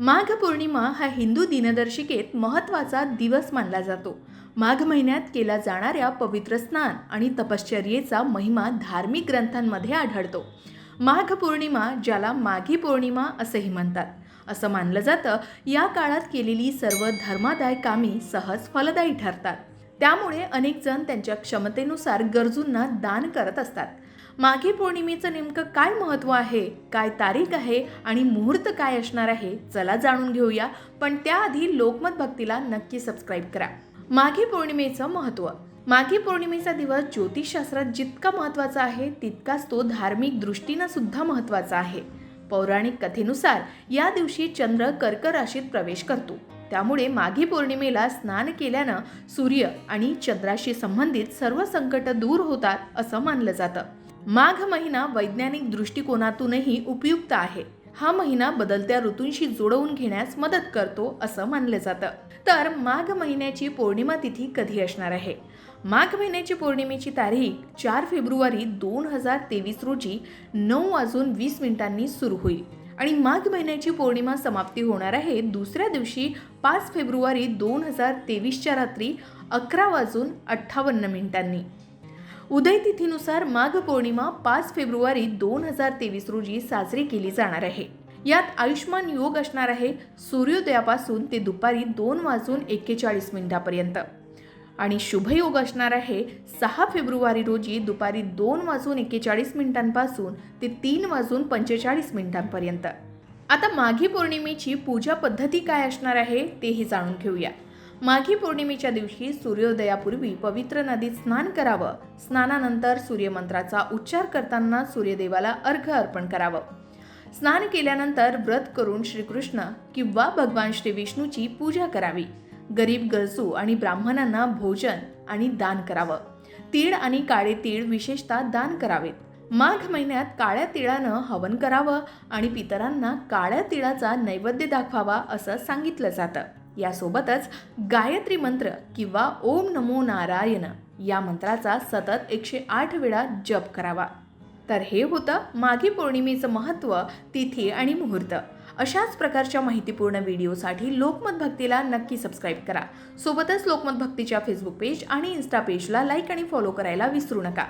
माघ पौर्णिमा हा हिंदू दिनदर्शिकेत महत्त्वाचा दिवस मानला जातो. माघ महिन्यात केल्या जाणाऱ्या पवित्र स्नान आणि तपश्चर्येचा महिमा धार्मिक ग्रंथांमध्ये आढळतो. माघ पौर्णिमा ज्याला माघी पौर्णिमा असेही म्हणतात. असं मानलं जातं या काळात केलेली सर्व धर्मादाय कामे सहज फलदायी ठरतात. त्यामुळे अनेक जण त्यांच्या क्षमतेनुसार गरजूंना दान करत असतात. माघी पौर्णिमेचं नेमकं काय महत्त्व आहे काय तारीख आहे आणि मुहूर्त काय असणार आहे चला जाणून घेऊया. पण त्याआधी लोकमत भक्तीला नक्की सबस्क्राईब करा. माघी पौर्णिमेचं महत्त्व. माघी पौर्णिमेचा दिवस ज्योतिषशास्त्रात जितका महत्त्वाचा आहे तितकाच तो धार्मिक दृष्टीनं सुद्धा महत्त्वाचा आहे. पौराणिक कथेनुसार या दिवशी चंद्र कर्क राशीत प्रवेश करतो. त्यामुळे माघी पौर्णिमेला स्नान केल्यानं सूर्य आणि चंद्राशी संबंधित सर्व संकट दूर होतात असं मानलं जातं. माघ महिना वैज्ञानिक दृष्टिकोनातूनही उपयुक्त आहे. हा महिना बदलत्या ऋतूंशी जुळवून घेण्यास मदत करतो असं मानलं जातं. तर माघ महिन्याची पौर्णिमा तिथी कधी असणार आहे? माघ महिन्याची पौर्णिमेची तारीख चार फेब्रुवारी दोन हजार तेवीस रोजी नऊ वाजून वीस मिनिटांनी सुरू होईल. आणि माघ महिन्याची पौर्णिमा समाप्ती होणार आहे दुसऱ्या दिवशी पाच फेब्रुवारी दोन हजार तेवीसच्या रात्री अकरा वाजून अठ्ठावन्न मिनिटांनी. उदय तिथीनुसार माघ पौर्णिमा पाच फेब्रुवारी दोन हजार तेवीस रोजी साजरी केली जाणार आहे. यात आयुष्मान योग असणार आहे. सूर्योदयापासून ते दुपारी दोन वाजून एक्केचाळीस मिनिटापर्यंत. आणि शुभयोग असणार आहे. सहा फेब्रुवारी रोजी दुपारी दोन वाजून एक्केचाळीस मिनिटांपासून ते तीन वाजून पंचेचाळीस मिनिटांपर्यंत. आता माघी पौर्णिमेची पूजा पद्धती काय असणार आहे तेही जाणून घेऊया. माघी पौर्णिमेच्या दिवशी सूर्योदयापूर्वी पवित्र नदीत स्नान करावं. स्नानानंतर सूर्यमंत्राचा उच्चार करताना सूर्यदेवाला अर्घ अर्पण करावं. स्नान केल्यानंतर व्रत करून श्रीकृष्ण किंवा भगवान श्री विष्णूची पूजा करावी. गरीब गरजू आणि ब्राह्मणांना भोजन आणि दान करावं. तीळ आणि काळे तीळ विशेषतः दान करावेत. माघ महिन्यात काळ्या तिळानं हवन करावं आणि पितरांना काळ्या तिळाचा नैवेद्य दाखवावा असं सांगितलं जातं. यासोबतच गायत्री मंत्र किंवा ओम नमो नारायण या मंत्राचा सतत एकशे आठ वेळा जप करावा. तर हे होतं माघी पौर्णिमेचं महत्त्व तिथी आणि मुहूर्त. अशाच प्रकारच्या माहितीपूर्ण व्हिडिओसाठी लोकमत भक्तीला नक्की सबस्क्राईब करा. सोबतच लोकमत भक्तीच्या फेसबुक पेज आणि इन्स्टा पेजला लाईक आणि फॉलो करायला विसरू नका.